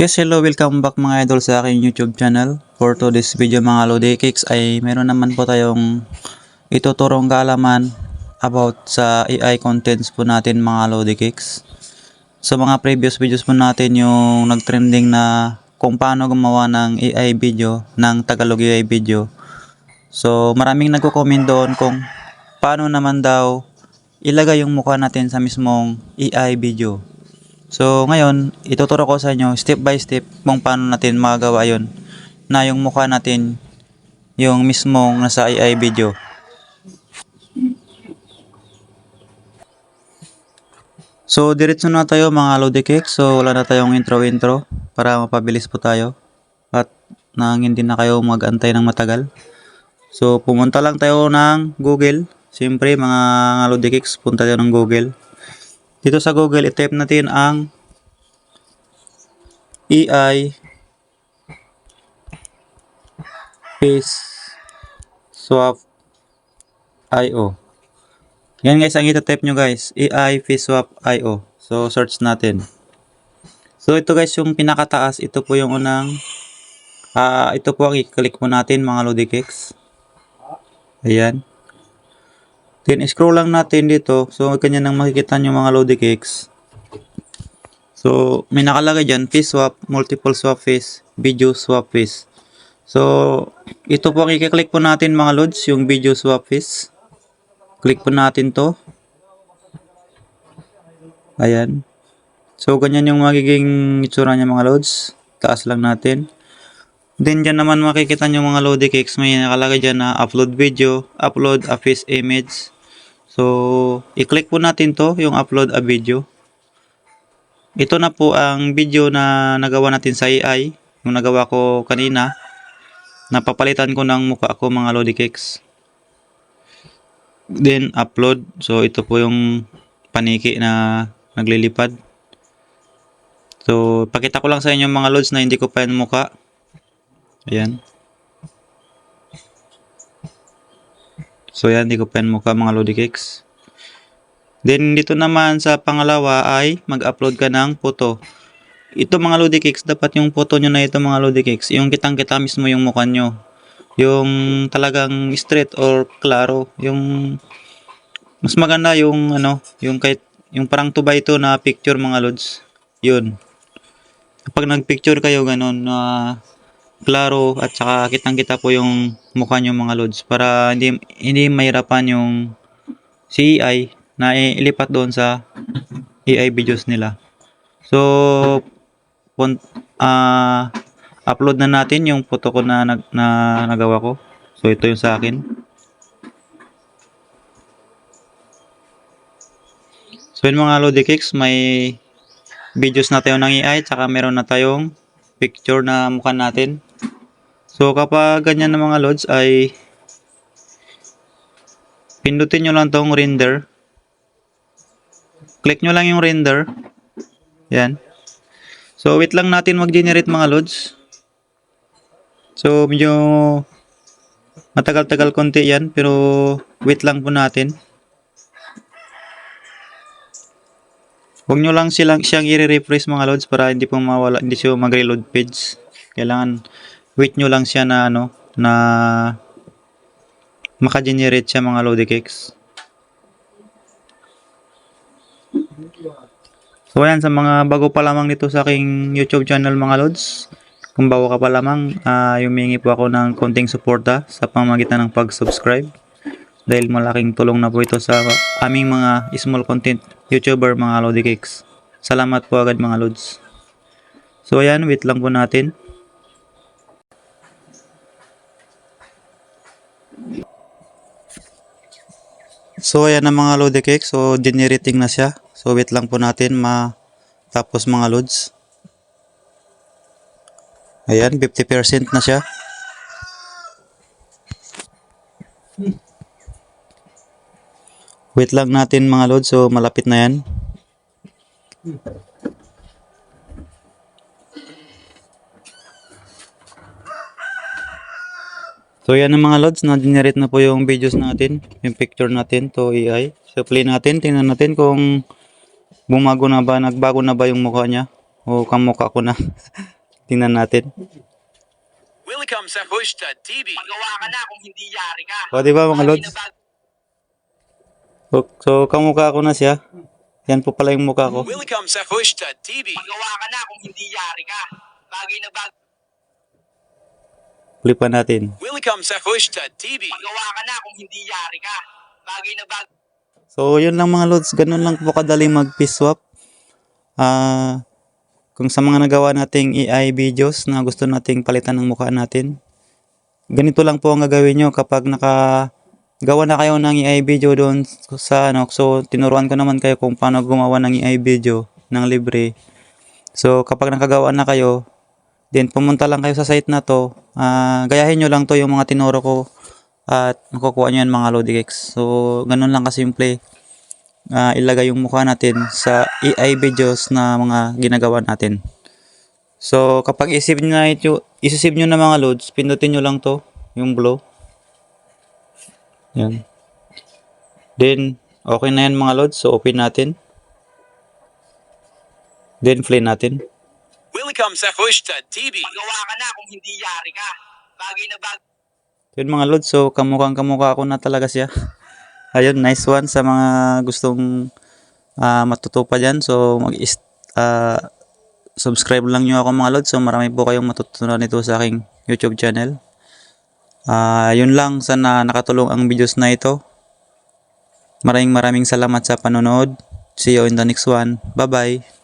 Yes, hello, welcome back mga idol sa aking YouTube channel. For today's video mga Lodi Cakes ay meron naman po tayong ituturong kaalaman about sa AI contents po natin mga Lodi Cakes. Sa mga previous videos po natin yung nagtrending na kung paano gumawa ng AI video, ng Tagalog AI video. So maraming nagko-comment doon kung paano naman daw ilagay yung mukha natin sa mismong AI video. So ngayon, ituturo ko sa inyo step by step kung paano natin magagawa yon na yung mukha natin yung mismong nasa AI video. So diretso na tayo mga Lodi Cake. So wala na tayong intro-intro para mapabilis po tayo at nang hindi na kayo mag-antay ng matagal. So pumunta lang tayo ng Google. Siyempre mga Lodi Cakes, punta tayo ng Google. Dito sa Google, i-type natin ang EI Face Swap IO. Yan guys, ang ito-type nyo guys. AI Face Swap IO. So, search natin. So, ito guys, yung pinakataas. Ito po yung unang ah ito po ang i-click mo natin mga Cakes. Ayan. Then, scroll lang natin dito. So, kanya nang makikita nyo mga Lodi Cakes. So, may nakalagay dyan, face swap, multiple swap face, video swap face. So, ito po ang i-click po natin mga Lods, yung video swap face. Click po natin to. Ayan. So, ganyan yung magiging itsura niya mga Lods. Taas lang natin. Then, dyan naman makikita nyo mga Lodi Cakes, may nakalagay dyan na upload video, upload a face image. So, i-click po natin to, yung upload a video. Ito na po ang video na nagawa natin sa AI, yung nagawa ko kanina. Napapalitan ko ng mukha ko mga Lodi Cakes. Then, upload. So, ito po yung paniki na naglilipad. So, pakita ko lang sa inyo mga Lods na hindi ko pa yung mukha. Ayan. So yan, hindi ko yan mukha mga Lodi Cakes. Then dito naman sa pangalawa ay mag-upload ka ng photo. Ito mga Lodi Cakes, dapat yung photo nyo na ito mga Lodi Cakes. Yung kitang kita mismo yung mukha nyo. Yung talagang straight or klaro. Yung mas maganda yung ano, yung kahit yung parang 2 by 2 na picture mga Lods. Yun. Kapag nag-picture kayo ganun na klaro at saka kitang-kita po yung mukha nyo mga lods para hindi hindi mahirapan yung CEI na ilipat doon sa AI videos nila. So pun ah upload na natin yung photo ko na, nag, na nagawa ko. So ito yung sa akin. So yun mga Lodi Cakes, may videos na tayo ng AI tsaka meron na tayong picture na mukha natin. So kapag ganyan na mga loads ay pindutin nyo lang tong render. Click nyo lang yung render. Yan. So wait lang natin mag-generate mga loads. So medyo matagal-tagal konti yan pero wait lang po natin. Huwag nyo lang silang, siyang i-refresh mga loads para hindi po mawala, hindi siya mag-reload page. Kailangan wait nyo lang siya na ano, na maka-generate siya mga Lodi Cakes. So ayan, sa mga bago pa lamang dito sa aking YouTube channel mga Lods, kung bago ka pa lamang, uh, humingi po ako ng konting suporta sa pamamagitan ng pag-subscribe. Dahil malaking tulong na po ito sa aming mga small content YouTuber mga Lodi Cakes. Salamat po agad mga Lods. So ayan, wait lang po natin. So ayan na mga Lodi Cakes. So generating na siya. So wait lang po natin ma tapos mga loads. Ayan, 50% na siya. Wait lang natin mga loads. So malapit na yan. So yan ang mga loads, na-generate na po yung videos natin, yung picture natin to AI. So play natin, tingnan natin kung bumago na ba, nagbago na ba yung mukha niya. O kamukha ko na. Tingnan natin. Welcome sa Hushta TV. Magawa ka na kung hindi yari ka. O di ba mga lods? So, so kamukha ko na siya. Yan po pala yung mukha ko. Welcome sa Hushta TV. Magawa ka na kung hindi yari ka. Bagay na bagay. Flipan natin. Welcome sa Hushta TV. Magawa ka na kung hindi yari ka. Bagay na bagay. So, yun lang mga lods. Ganun lang po kadali mag-piece swap. Ah, kung sa mga nagawa nating AI videos na gusto nating palitan ng mukha natin, ganito lang po ang gagawin nyo kapag naka gawa na kayo ng AI video doon sa ano. So, tinuruan ko naman kayo kung paano gumawa ng AI video ng libre. So, kapag nakagawa na kayo, then pumunta lang kayo sa site na to. Ah, gayahin nyo lang to yung mga tinuro ko at makukuha nyo yan mga Lodikex. So, ganun lang kasimple. Ah, ilagay yung mukha natin sa AI videos na mga ginagawa natin. So, kapag isip nyo na ito, isisave nyo na mga loads, pindutin nyo lang to, yung blow. Yan. Then, okay na yan mga loads. So, open natin. Then, play natin. Welcome sa Hushta TV. Magawa ka na kung hindi yari ka. Bagay na bagay. Yun mga lods, so kamukhang kamukha ko na talaga siya. Ayun, nice one sa mga gustong ah, matuto pa dyan. So mag ah, subscribe lang nyo ako mga lods. So marami po kayong matutunan nito sa aking YouTube channel. Ah, yun lang, sana nakatulong ang videos na ito. Maraming maraming salamat sa panonood. See you in the next one. Bye bye.